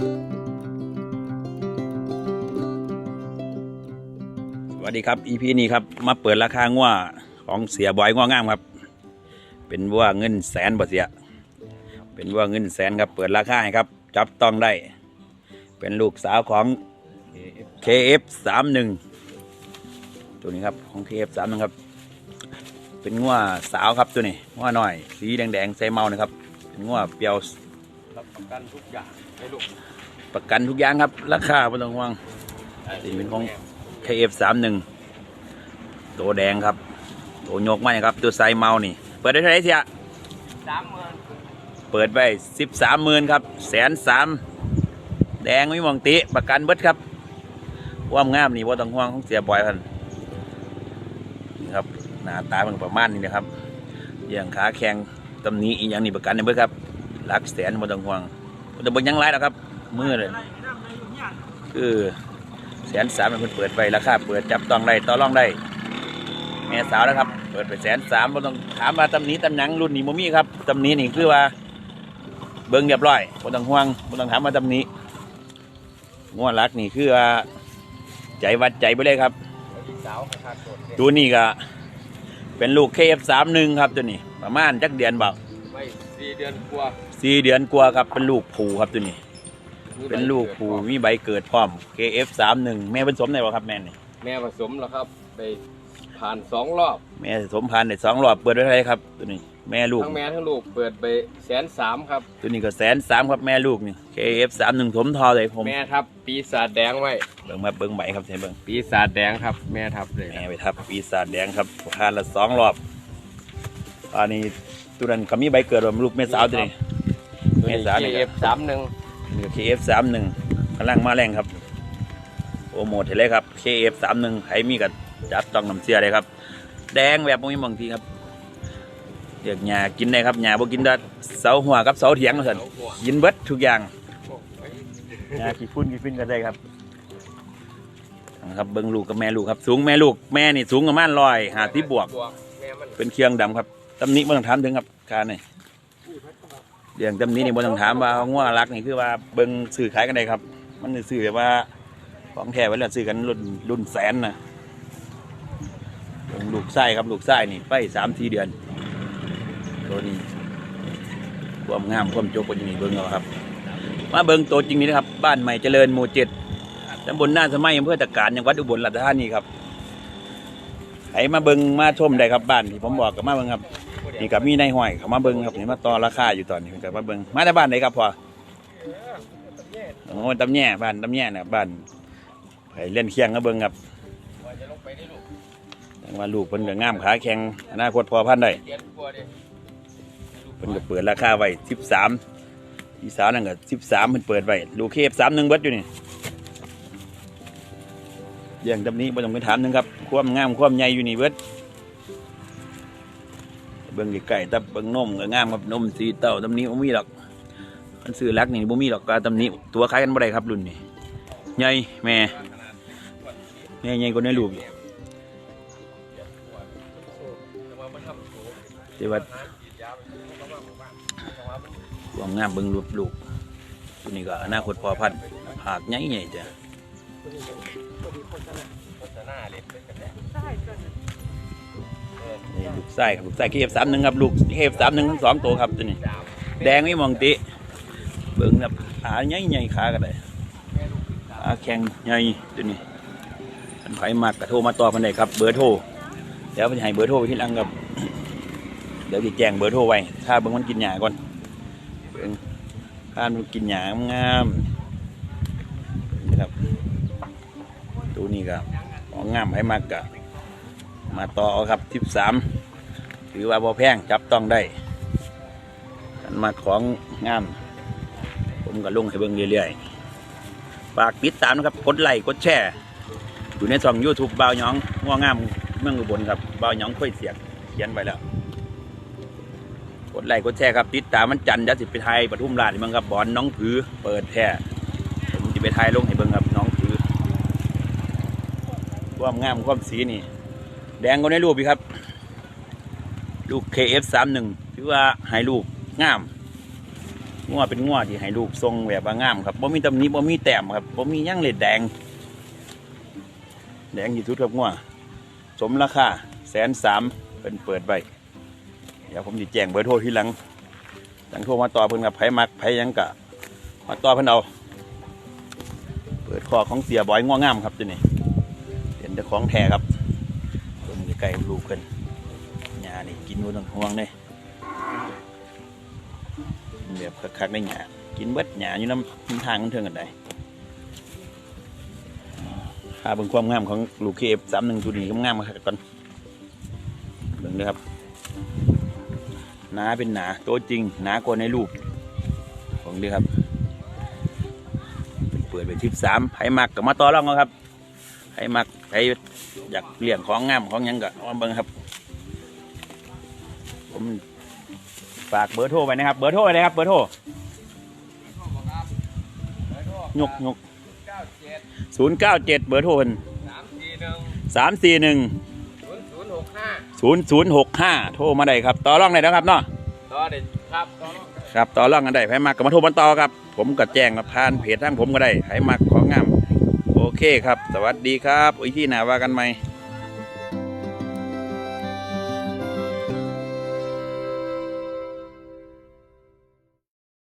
สวัสดีครับ EP นี้ครับ มาเปิดราคาง่วของเสียบอยง่วงามครับ เป็นวัวเงินแสนบ่เสีย เป็นวัวเงินแสนครับ เปิดราคาให้ครับ จับต้องได้ เป็นลูกสาวของ KF 3 1 ตัวนี้ครับของ KF 3 1 ครับ เป็นงัวสาวครับตัวนี้งัวน้อย สีแดงๆใส่เมานะครับ เป็นงัวเปียวรับประกันทุกอย่างให้ลูก ประกันทุกอย่างครับ ราคาไม่ต้องห่วงนี่เป็นของ KF 3 1 ตัวแดงครับ ตัวยกมาเนี่ยครับ ตัวไซเมานี่ เปิดได้เท่าไหร่เสียสามหมื่นเปิดไปสิบสามหมื่นครับแสนสามแดงไม่มองติประกันเบิดครับว่ามงามนี่ว่าต้องห่วงของเสียบอยพันนี่ครับหน้าตามันประมาณนี้นะครับอย่างขาแข็งตำหนี้อีกอย่างนี้ประกันในเบิดครับหลักแสนว่าต้องห่วงบ่ต้องเบิ่งหยังไรหรอกครับ มือเลยคือแสนสามเป็นเปิดไปราคาเปิดจับต้องได้ต่อรองได้แม่สาวนะครับ เปิดไปแสนสามบ่ต้องถามว่าตำหนี้ตำหนังรุ่นนี้บ่มีครับตำหนี้นี่คือว่าเบิ่งเรียบร้อยบ่ต้องห่วงบ่ต้องถามมาตำหนี้งัวรักนี่คือว่าใจวัดใจไปเลยครับลูกสาวขาดตัวตัวนี้ก็เป็นลูก KF31 ครับตัวนี้ ประมาณจักเดือนเปล่าไม่สี่เดือนกว่าสี่เดือนกว่าครับเป็นลูกผูครับตัวนี้มีใบ เป็นลูกผูมีใบเกิดพร้อม KF31 แม่ผสมได้บ่ครับแม่นี่แม่ผสมแล้วครับไปผ่านสองรอบ แม่ผสมพันธุ์ได้สองรอบเปิดไว้เท่าไหร่ครับตัวนี้แม่ลูกทั้งแม่ทั้งลูกเปิดไปแสนสามครับ ตัวนี้ก็แสนสามครับแม่ลูกนี่ KF31 สมทอเลยผมแม่ทับ ปีศาจแดงไว้ เบิ่งมาเบิ่งใบครับใช่เบิ่งปีศาจแดงครับ แม่ทับเลยแม่ไปทับปีศาจแดงครับผ่านละสองรอบตอนนี้ตัวนั้นก็มีใบเกิดว่าลูกแม่สาวตัวนี้ตัวนี้เมษาเนี่ยเอฟสามห นึ่งนี่ KF สามหนึ่งกำลังมาแรงครับโปรโมทให้เลยครับ KF สามหนึ่งใครมีกับจับต้องน้ำเสียเลยครับ แดงแบบบ่มีบางทีครับเรียกหญ้ากินได้ครับหญ้าบ่กินได้เสาหัวกับเสาเถียงสั่นกินเบิดทุกอย่างหญ้าขี้ฟุ้นขี้ฟุ้นก็ได้ครับนะครับเบิ้งลูกกับแม่ลูกครับ สูงแม่ลูกแม่นี่สูงประมาณร้อยหาที่บวกแม่มันเป็นเครื่องดำครับตำหนิบ่ต้องถามถึงครับการนี่ เรื่องตำหนินี่บ่ต้องถามว่าง่วงรักนี่คือว่าเบิ่งซื้อขายกันได้ครับ มันซื้อแบบว่าของแท้ไว้แล้วซื้อกันรุ่นรุ่นแสนนะลูกไส้ครับลูกไส้นี่ไปสามสี่เดือน ตัวนี้ความงามความโจกเป็นอย่างนี้เบิ่งเอาครับ มาเบิ่งตัวจริงนี่นะครับ บ้านใหม่เจริญหมู่เจ็ดตำบลหน้าสมัยอำเภอตะการจังหวัดอุบลราชธานีครับไอ้มาเบิ้งมาชมได้ครับบ้านที่ผมบอกกับมาเบิ้งครับ นี่กับมีในห้อยเขามาเบิงครับนี่มาต่อราคาอยู่ตอนนี้กับมาเบิงมาได้บ้านไหนครับพ่อโอ้ตำแย่บ้านตำแย่นะบ้านไผเล่นเคียงก็เบิงครับจะลงไปได้ลูกแต่ว่าลูกเพิ่นงามขาแข็งอนาคตพอพันได้เดือนก็เปิดราคาไว้สิบสามอีสาวนั่นก็สิบสามเพิ่นเปิดไว้ลูกเคฟสามหนึ่งเบิดอยู่นี่เรื่องตำนี้บ่ต้องไปถามหนึงครับ ความงามความใหญ่อยู่นี่เบิด บิ่งไก่ๆแต่เบิ่งนมก็งามครับนมสีเต้าตำนี้บ่มีหรอกมันซื้อรักนี่บ่มีหรอกก็ตำนี้ ตัวคล้ายกันบ่ได้ครับรุ่นนี้ใหญ่แม่แม่ใหญ่กว่าในรูปอยู่แต่ว่าความงามเบิ่งรูปลูกตัวนี้ก็อนาคตพอพันหากใหญ่ใหญ่จ้ะโฆษณาเลยเป็ นี่ลูกไส้ครับลูกไส้เคฟสามหนึ่งครับลูกเคฟสามหนึ่งทั้งสองตัวครับตัวนี้ แดงไม่มองติเบิ่งครับขาใหญ่ใหญ่ขาก็ได้ขาแข็งใหญ่ตัวนี้อันไผมากกระโทรมาต่อพันได้ครับ เบอร์โทรเดี๋ยวจะให้เบอร์โทรไว้ที่ลังครับเดี๋ยวจะแจ้งเบอร์โทรไว้ถ้าเบิ่งมันกินหญ้าก่อนเบิ่งถ้ามันกินหญ้างามนี่ครับตัวนี้ก็ของงามไผมากกะ มาต่อครับทิปสามถือว่าบ่แพงจับต้องได้อันมาของงาม ผมก็ลงให้เบิ่งเรื่อยๆฝากติดตามนะครับกดไลค์กดแชร์อยู่ในช่อง YouTube บ่าวหยองง่วงงามเมืองอุบลครับบ่าวหยองค่อยเสียงเขียนไว้แล้วกดไลค์กดแชร์ครับติดตามมันจันทร์จะสิไปไทยปทุมราชนี่เบิ่งครับบอลน้องผือเปิดแท้ผมจะไปไทยลงให้เบิ่งครับน้องผือความงามความสีนี่ แดงกว่าในรูปอีกครับ ลูก KF31 ถือว่าให้ลูกงามงัวเป็นงัวที่ให้ลูกทรงแบบว่างามครับบ่มีตำหนิบ่มีแต้มครับบ่มียั่งเล็ดแดง แดงที่สุดครับงัวสมราคาแสนสามเป็นเปิดไว้เดี๋ยวผมจะแจ้งเบอร์โทรทีหลังหลังโทรมาต่อเพิ่นกับไผมักไผหยังกะมาต่อเพิ่นเอา เปิดคอของเสียบอยงัวงามครับตัวนี้เป็นเจ้าของแท้ครับ ไกลลูกเพิ่นหญ้านี่กินบ่ต้องห่วงเลยแบบคักๆได้หญ้ากินเบิดหญ้าอยู่น้ำทางมันเทิงกันได้ค่าเบิ่งความงามของลูกเคฟสามหนึ่งตัวนี้งามมาก่อนเบิ่งเลยครับหนาเป็นหนาตัวจริงหนากว่าในรูปของดีครับ เปิดไปทิปสามไผ่มักกับมาต่อรองเอาครับ ไผมักไผอยากเลี้ยงของงามของหยังก็เอามาเบิ่งครับ ผมฝากเบอร์โทรไว้นะครับ เบอร์โทรไว้เลยครับ เบอร์โทรยกยกเก้าเจ็ดศูนย์เก้าเจ็ดเบอร์โทรเพิ่นสามสี่หนึ่งสามสี่หนึ่งศูนย์ศูนย์หกห้าศูนย์ศูนย์หกห้าโทรมาได้ครับ ต่อรองได้นะครับเนาะต่อเด็ดครับต่อรองได้ครับต่อรองกันได้ไผมักก็มาโทรมาต่อครับ ผมก็แจ้งมาผ่านเพจทางผมก็ได้ไผมักของงาม โอเคครับ สวัสดีครับอีกที่หนาว่ากันไหม